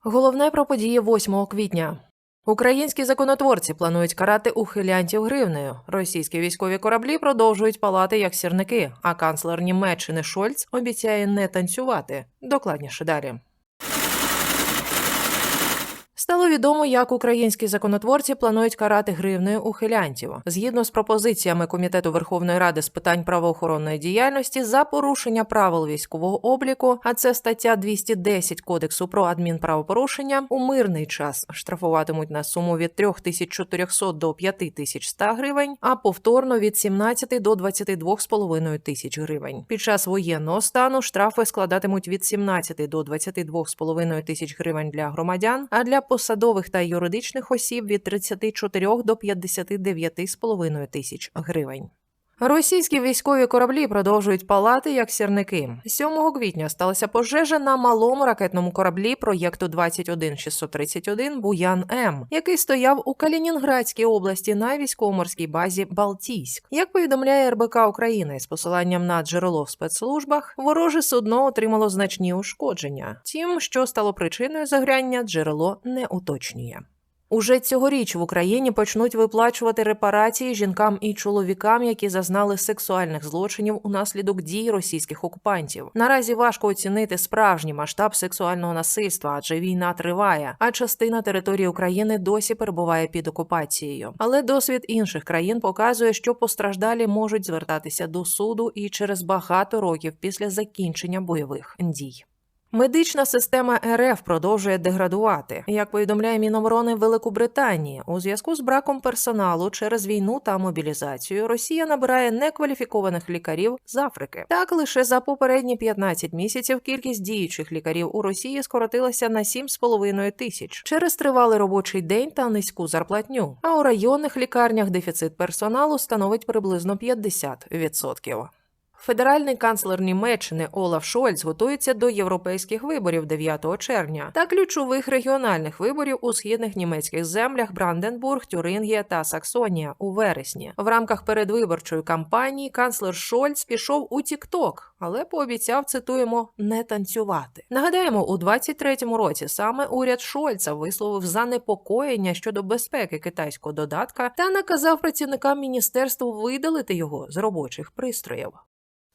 Головне про події 8 квітня. Українські законотворці планують карати ухилянтів гривнею. Російські військові кораблі продовжують палати як сірники, а канцлер Німеччини Шольц обіцяє не танцювати. Докладніше далі. Стало відомо, як українські законотворці планують карати гривнею ухилянтів. Згідно з пропозиціями Комітету Верховної Ради з питань правоохоронної діяльності за порушення правил військового обліку, а це стаття 210 Кодексу про адмінправопорушення, у мирний час штрафуватимуть на суму від 3400 до 5100 гривень, а повторно від 17 до 22,5 тисяч гривень. Під час воєнного стану штрафи складатимуть від 17 до 22,5 тисяч гривень для громадян, а для посадових та юридичних осіб від 34 до 59,5 тисяч гривень. Російські військові кораблі продовжують палати як сірники. 7 квітня сталася пожежа на малому ракетному кораблі проєкту 21631 Буян М, який стояв у Калінінградській області на військово-морській базі Балтійськ. Як повідомляє РБК України з посиланням на джерело в спецслужбах, вороже судно отримало значні ушкодження. Тім, що стало причиною загряння, джерело не уточнює. Уже цьогоріч в Україні почнуть виплачувати репарації жінкам і чоловікам, які зазнали сексуальних злочинів унаслідок дій російських окупантів. Наразі важко оцінити справжній масштаб сексуального насильства, адже війна триває, а частина території України досі перебуває під окупацією. Але досвід інших країн показує, що постраждалі можуть звертатися до суду і через багато років після закінчення бойових дій. Медична система РФ продовжує деградувати, як повідомляє Міноборони Великобританії. У зв'язку з браком персоналу через війну та мобілізацію Росія набирає некваліфікованих лікарів з Африки. Так лише за попередні 15 місяців кількість діючих лікарів у Росії скоротилася на 7,5 тисяч через тривалий робочий день та низьку зарплатню. А у районних лікарнях дефіцит персоналу становить приблизно 50%. Федеральний канцлер Німеччини Олаф Шольц готується до європейських виборів 9 червня та ключових регіональних виборів у східних німецьких землях Бранденбург, Тюрингія та Саксонія у вересні. В рамках передвиборчої кампанії канцлер Шольц пішов у Тікток, але пообіцяв цитуємо не танцювати. Нагадаємо, у 23-му році саме уряд Шольца висловив занепокоєння щодо безпеки китайського додатка та наказав працівникам міністерства видалити його з робочих пристроїв.